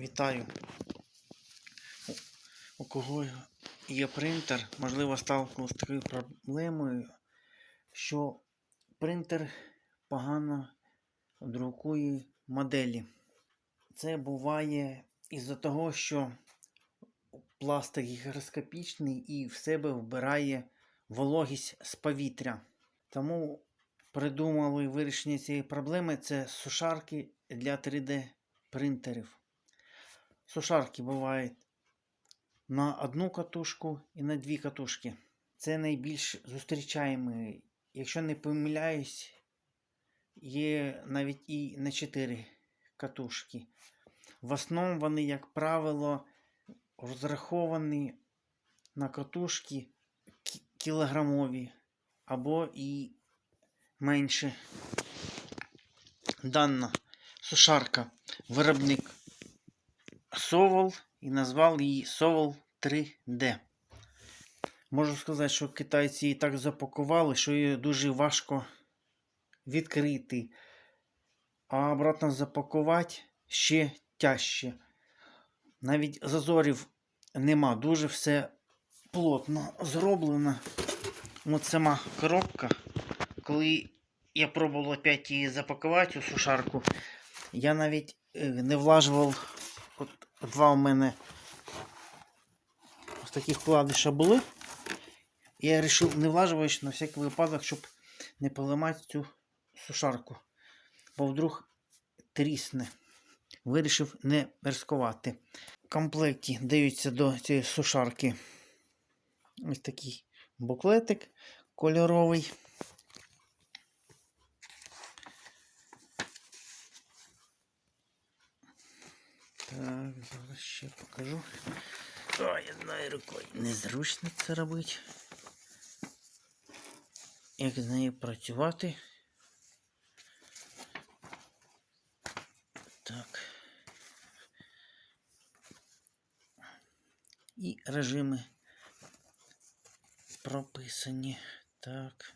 Вітаю. У кого є принтер, можливо, сталкивався з такою проблемою, що принтер погано друкує моделі. Це буває із-за того, що пластик гігроскопічний і в себе вбирає вологість з повітря. Тому придумали вирішення цієї проблеми це сушарки для 3D принтерів. Сушарки бувають на одну катушку і на дві катушки. Це найбільш зустрічаємий. Якщо не помиляюсь, є навіть і на 4 катушки. В основному вони, як правило, розраховані на катушки кілограмові або і менше. Дана сушарка виробник Совол і назвав її Совол 3D. Можу сказати, що китайці її так запакували, що її дуже важко відкрити. А обратно запакувати ще тяжче. Навіть зазорів нема, дуже все плотно зроблено. От сама коробка, коли я пробував опять її запакувати у сушарку, я навіть е, не влажував. Два у мене ось таких вкладиша були. Я вирішив не влажувати на всякий випадок, щоб не поламати цю сушарку. Бо вдруг трісне. Вирішив не ризикувати. В комплекті даються до цієї сушарки ось такий буклетик кольоровий. Так, зараз ще покажу. Ой, одною рукою незручно це робити. Як з нею працювати. Так. І режими прописані. Так.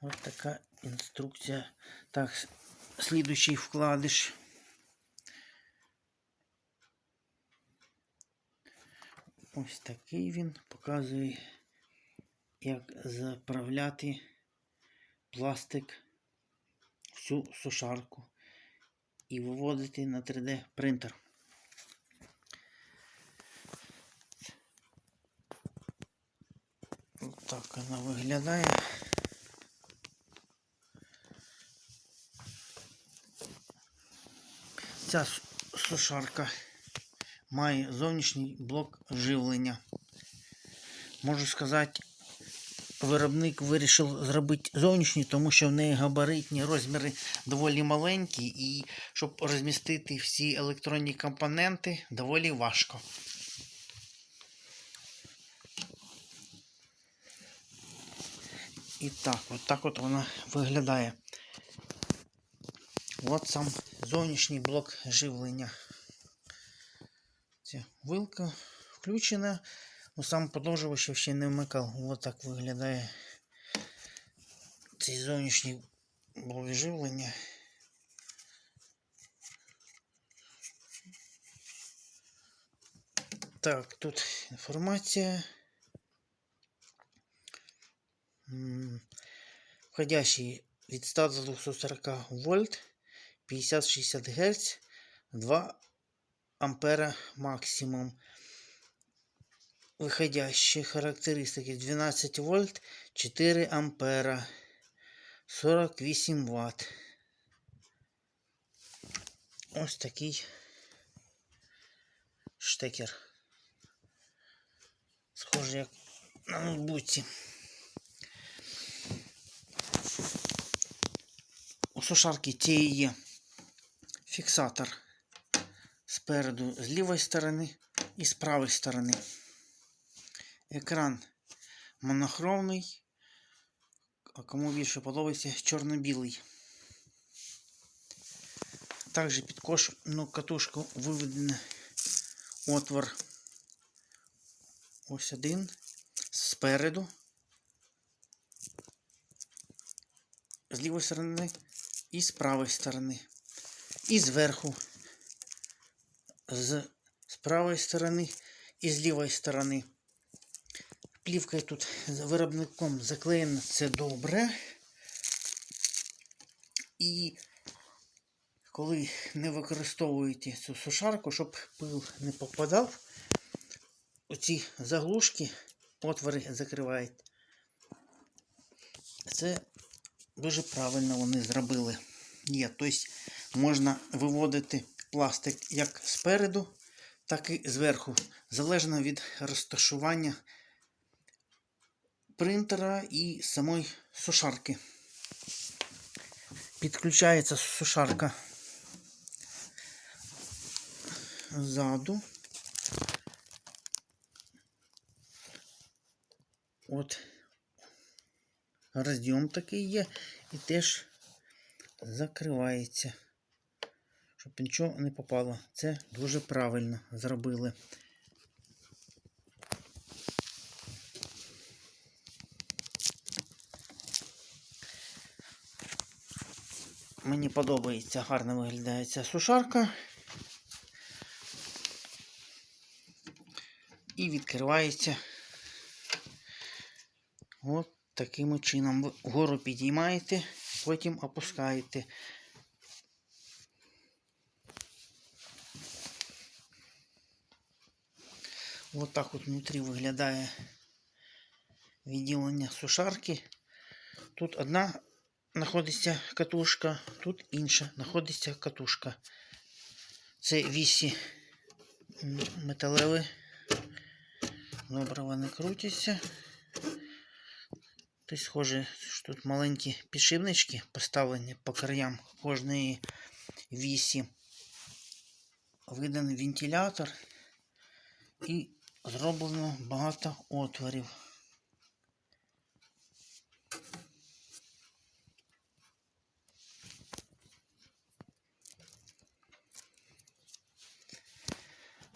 Ось така інструкція. Так, слідуючий вкладиш. Ось такий він показує, як заправляти пластик в цю сушарку і виводити на 3D принтер. Так вона виглядає. Ця сушарка має зовнішній блок живлення. Можу сказати, виробник вирішив зробити зовнішній, тому що в неї габаритні розміри доволі маленькі, і щоб розмістити всі електронні компоненти доволі важко. І так, от так от вона виглядає. От сам зовнішній блок живлення. Вилка включена. Ну, сам подовжувач ще не вмикав. Ось так виглядає цей зовнішній блок. Так, тут інформація. Входящий від 100 до 240 вольт, 50-60 Гц, 2 ампера максимум. Выходящие характеристики 12 вольт, 4 ампера, 48 ватт. Ось такий штекер. Схоже, як на ноутбуці. У сушарки цієї є фіксатор спереду з лівої сторони і з правої сторони. Екран монохромний, а кому більше подобається чорно-білий. Також під кожну катушку виведений отвор. Ось один спереду. З лівої сторони і з правої сторони. І зверху з, з правої сторони і з лівої сторони. Плівкою тут виробником заклеєно це добре. І коли не використовуєте цю сушарку, щоб пил не попадав, оці заглушки, отвори закривають. Це дуже правильно вони зробили. Є, тобто можна виводити пластик як спереду, так і зверху, залежно від розташування принтера і самої сушарки. Підключається сушарка ззаду. От розйом такий є і теж закривається, щоб нічого не попало. Це дуже правильно зробили. Мені подобається, гарно виглядає ця сушарка. І відкривається от таким чином. Вгору підіймаєте, потім опускаєте. От так от внутрі виглядає відділення сушарки. Тут одна знаходиться катушка, тут інша знаходиться катушка. Це вісі металеві. Добре, вони крутяться. Тобто, схоже, що тут маленькі підшипнички поставлені по краям кожної вісі. Виданий вентилятор і зроблено багато отворів.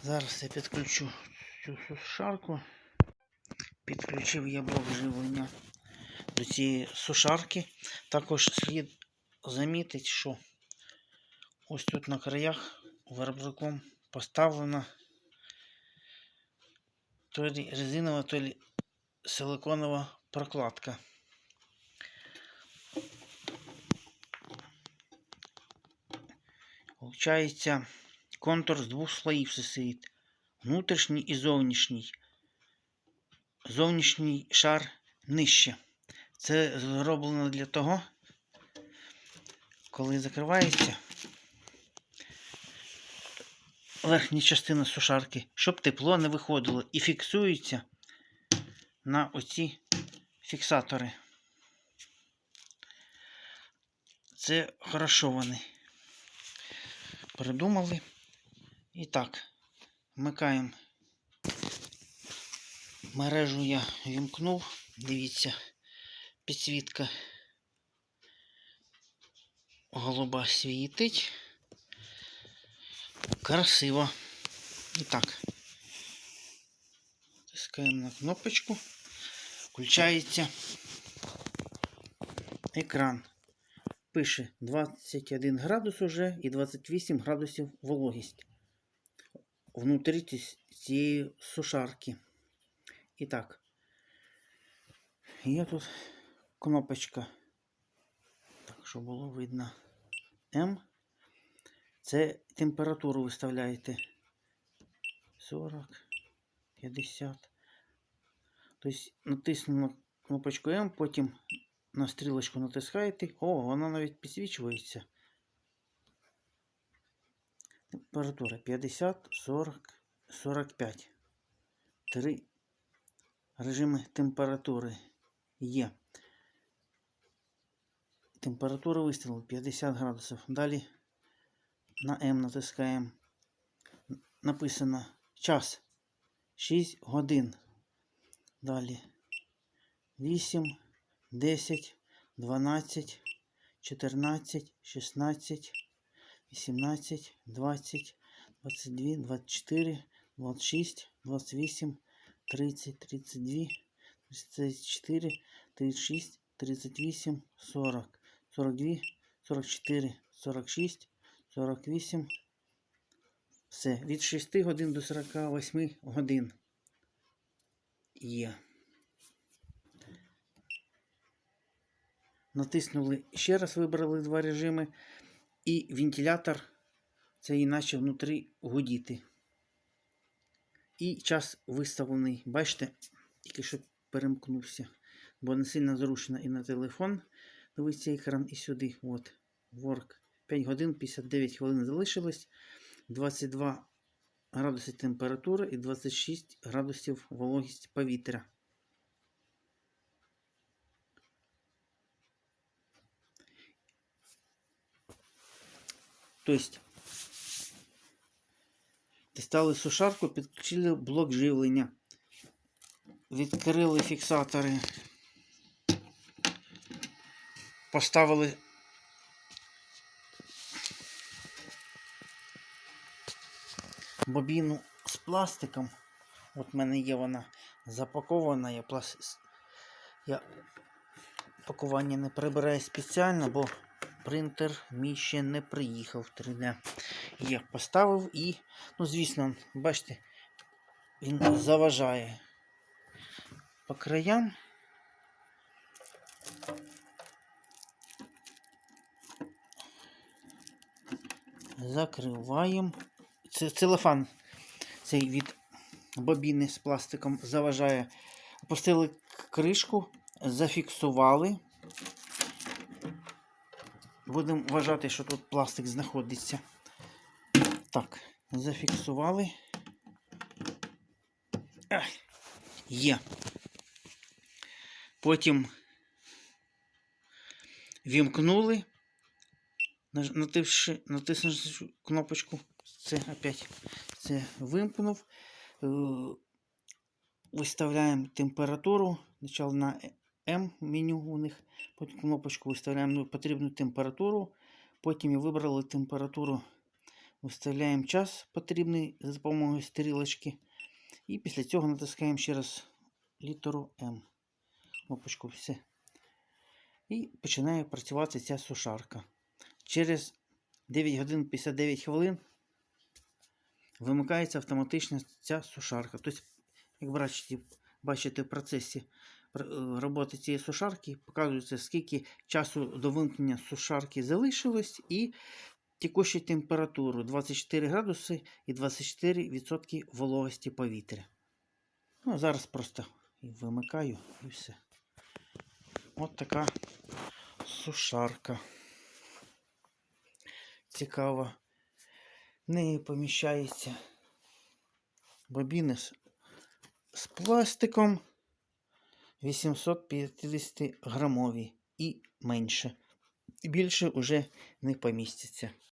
Зараз я підключу цю сушарку. Підключив я блок живлення до цієї сушарки. Також слід замітити, що ось тут на краях виробником поставлена то ли резинова, то ли силиконова прокладка. Получається контур з двох слоїв состоїть. Внутрішній і зовнішній. Зовнішній шар нижче. Це зроблено для того, коли закривається верхня частина сушарки, щоб тепло не виходило і фіксується на оці фіксатори. Це хорошо вони придумали. І так, вмикаємо. Мережу я вімкнув. Дивіться, підсвітка голуба світить. Красиво. І так. Тискаємо на кнопочку. Включається екран. Пише 21 градус уже і 28 градусів вологість внутрі цієї сушарки. І так. Є тут кнопочка. Так, щоб було видно. М. Це температуру виставляєте. 40, 50. Тобто натиснули кнопочку М, потім на стрілочку натискаєте. О, вона навіть підсвічується. Температура 50, 40, 45. Три режими температури є. Температура вистрілу 50 градусів. Далі на М натискаємо. Написано час 6 годин. Далі 8, 10, 12, 14, 16, 18, 20, 22, 24, 26, 28, 30, 32, 34, 36, 38, 40, 42, 44, 46, 48. Все. Від 6 годин до 48 годин є. Натиснули ще раз, вибрали два режими, і вентилятор цей наче внутрі гудіти. І час виставлений. Бачите, тільки що перемкнувся, бо не сильно зручно і на телефон. Дивиться екран і сюди. От, Work. 5 годин 59 хвилин залишилось. 22 градуси температури і 26 градусів вологість повітря. Тобто, дістали сушарку, підключили блок живлення, відкрили фіксатори, поставили бобіну з пластиком. От в мене є вона запакована. Я, пласт... я пакування не прибираю спеціально, бо принтер мій ще не приїхав 3D. Я поставив і, ну, звісно, бачите, він заважає по краям. Закриваємо. Це целофан цей від бобіни з пластиком заважає. Опустили кришку, зафіксували. Будемо вважати, що тут пластик знаходиться. Так, зафіксували. Ах, є. Потім вімкнули, наж- натиснувши кнопочку. Це опять це вимкнув. Е, Виставляємо температуру. Спочатку на М меню у них. Потім кнопочку виставляємо ну, потрібну температуру. Потім і вибрали температуру. Виставляємо час потрібний за допомогою стрілочки. І після цього натискаємо ще раз літеру М. Кнопочку все. І починає працювати ця сушарка. Через 9 годин 59 хвилин вимикається автоматично ця сушарка. Тобто, як бачите, бачите в процесі е, роботи цієї сушарки, показується, скільки часу до вимкнення сушарки залишилось, і текущу температуру 24 градуси і 24% вологості повітря. Ну, зараз просто вимикаю і все. От така сушарка. Цікава. В неї поміщається бобіни з пластиком 850 грамові і менше. Більше вже не поміститься.